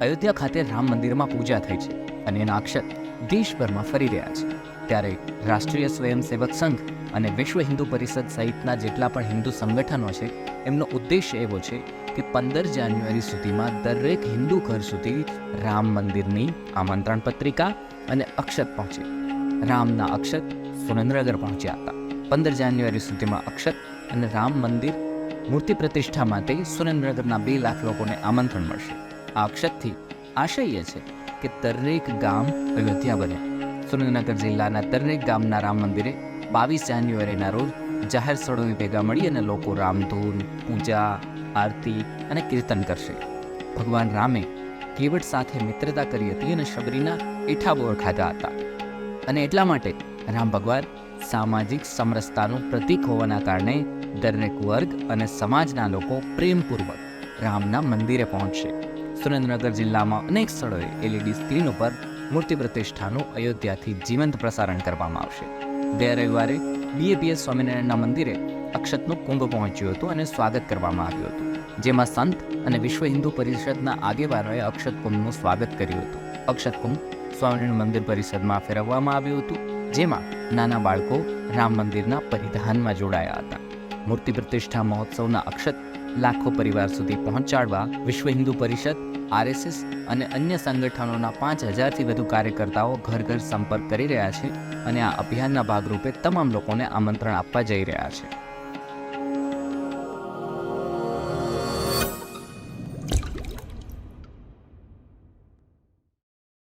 અયોધ્યા ખાતે રામ મંદિરમાં પૂજા થઈ છે અને એના અક્ષત દેશભરમાં ફરી રહ્યા છે. ત્યારે રાષ્ટ્રીય સ્વયંસેવક સંઘ અને વિશ્વ હિન્દુ પરિષદ સહિતના જેટલા પણ હિન્દુ સંગઠનો છે, એમનો ઉદ્દેશ્ય એવો છે કે પંદર જાન્યુઆરી સુધીમાં દરેક હિન્દુ ઘર સુધી રામ મંદિરની આમંત્રણ પત્રિકા અને અક્ષત પહોંચે. રામના અક્ષત સુરેન્દ્રનગર પહોંચ્યા હતા. પંદર જાન્યુઆરી સુધીમાં અક્ષત અને રામ મંદિર મૂર્તિ પ્રતિષ્ઠા માટે સુરેન્દ્રનગરના બે લાખ લોકોને આમંત્રણ મળશે. આ અક્ષતથી આશય છે કે દરેક ગામ અયોધ્યા બને. સુરેન્દ્રનગર જિલ્લાના દરેક ગામના રામ મંદિરે બાવીસ જાન્યુઆરીના રોજ જાહેર સ્થળોએ ભેગા મળી અને લોકો રામધૂન પૂજા, આરતી અને કીર્તન કરશે. ભગવાન રામે કેવટ સાથે મિત્રતા કરી હતી અને શબરીના એઠા બોર ખાધા હતા. અને એટલા માટે રામ ભગવાન સામાજિક સમરસતાનું પ્રતીક હોવાના કારણે દરેક વર્ગ અને સમાજના લોકો પ્રેમપૂર્વક રામના મંદિરે પહોંચશે. સુરેન્દ્રનગર જિલ્લામાં અનેક સ્થળોએ એલઈડી સ્ક્રીન ઉપર મૂર્તિ પ્રતિષ્ઠાનું અયોધ્યાથી જીવંત પ્રસારણ કરવામાં આવશે. ગયા રવિવારે બીએપીએસ સ્વામિનારાયણના મંદિરે અક્ષતનું કુંભ પહોંચ્યું હતું અને સ્વાગત કરવામાં આવ્યું હતું, જેમાં સંત અને વિશ્વ હિન્દુ પરિષદના આગેવાનોએ અક્ષત કુંભનું સ્વાગત કર્યું હતું. અક્ષત કુંભ સ્વામિનારાયણ મંદિર પરિષદમાં ફેરવવામાં આવ્યું હતું, જેમાં નાના બાળકો રામ મંદિરના પરિધાનમાં જોડાયા હતા. મૂર્તિ પ્રતિષ્ઠા મહોત્સવના અક્ષત લાખો પરિવાર સુધી પહોંચાડવા વિશ્વ હિન્દુ પરિષદ, આરએસએસ અને અન્ય સંગઠનોના પાંચ હજારથી વધુ કાર્યકર્તાઓ ઘર ઘર સંપર્ક કરી રહ્યા છે અને આ અભિયાનના ભાગરૂપે તમામ લોકોને આમંત્રણ આપવા જઈ રહ્યા છે.